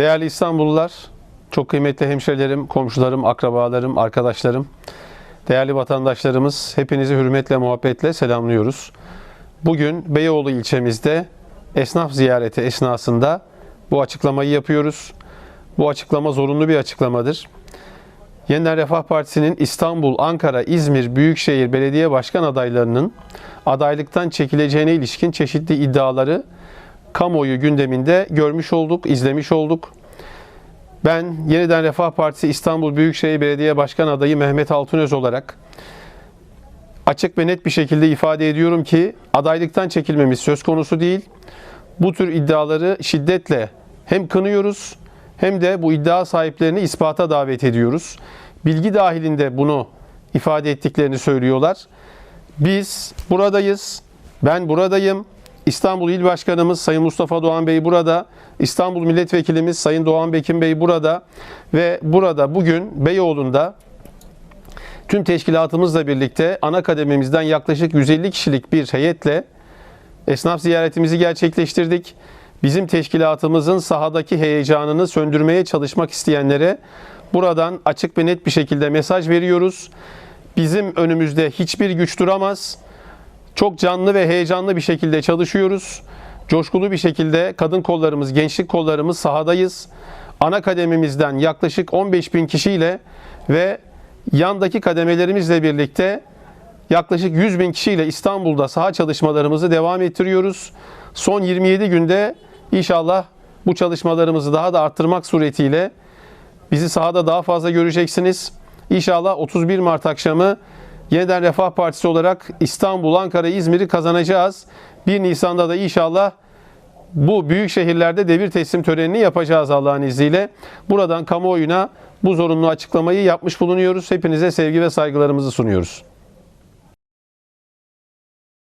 Değerli İstanbullular, çok kıymetli hemşerilerim, komşularım, akrabalarım, arkadaşlarım, değerli vatandaşlarımız, hepinizi hürmetle, muhabbetle selamlıyoruz. Bugün Beyoğlu ilçemizde esnaf ziyareti esnasında bu açıklamayı yapıyoruz. Bu açıklama zorunlu bir açıklamadır. Yeniden Refah Partisi'nin İstanbul, Ankara, İzmir Büyükşehir Belediye Başkan adaylarının adaylıktan çekileceğine ilişkin çeşitli iddiaları kamuoyu gündeminde görmüş olduk, izlemiş olduk. Ben Yeniden Refah Partisi İstanbul Büyükşehir Belediye Başkan adayı Mehmet Altunöz olarak açık ve net bir şekilde ifade ediyorum ki adaylıktan çekilmemiz söz konusu değil. Bu tür iddiaları şiddetle hem kınıyoruz hem de bu iddia sahiplerini ispata davet ediyoruz. Bilgi dahilinde bunu ifade ettiklerini söylüyorlar. Biz buradayız. Ben buradayım. İstanbul İl Başkanımız Sayın Mustafa Doğan Bey burada. İstanbul Milletvekilimiz Sayın Doğan Bekin Bey burada. Ve burada bugün Beyoğlu'nda tüm teşkilatımızla birlikte ana kadememizden yaklaşık 150 kişilik bir heyetle esnaf ziyaretimizi gerçekleştirdik. Bizim teşkilatımızın sahadaki heyecanını söndürmeye çalışmak isteyenlere buradan açık ve net bir şekilde mesaj veriyoruz. Bizim önümüzde hiçbir güç duramaz. Çok canlı ve heyecanlı bir şekilde çalışıyoruz. Coşkulu bir şekilde kadın kollarımız, gençlik kollarımız sahadayız. Ana kadememizden yaklaşık 15 bin kişiyle ve yandaki kademelerimizle birlikte yaklaşık 100 bin kişiyle İstanbul'da saha çalışmalarımızı devam ettiriyoruz. Son 27 günde inşallah bu çalışmalarımızı daha da arttırmak suretiyle bizi sahada daha fazla göreceksiniz. İnşallah 31 Mart akşamı Yeniden Refah Partisi olarak İstanbul, Ankara, İzmir'i kazanacağız. 1 Nisan'da da inşallah bu büyük şehirlerde devir teslim törenini yapacağız Allah'ın izniyle. Buradan kamuoyuna bu zorunlu açıklamayı yapmış bulunuyoruz. Hepinize sevgi ve saygılarımızı sunuyoruz.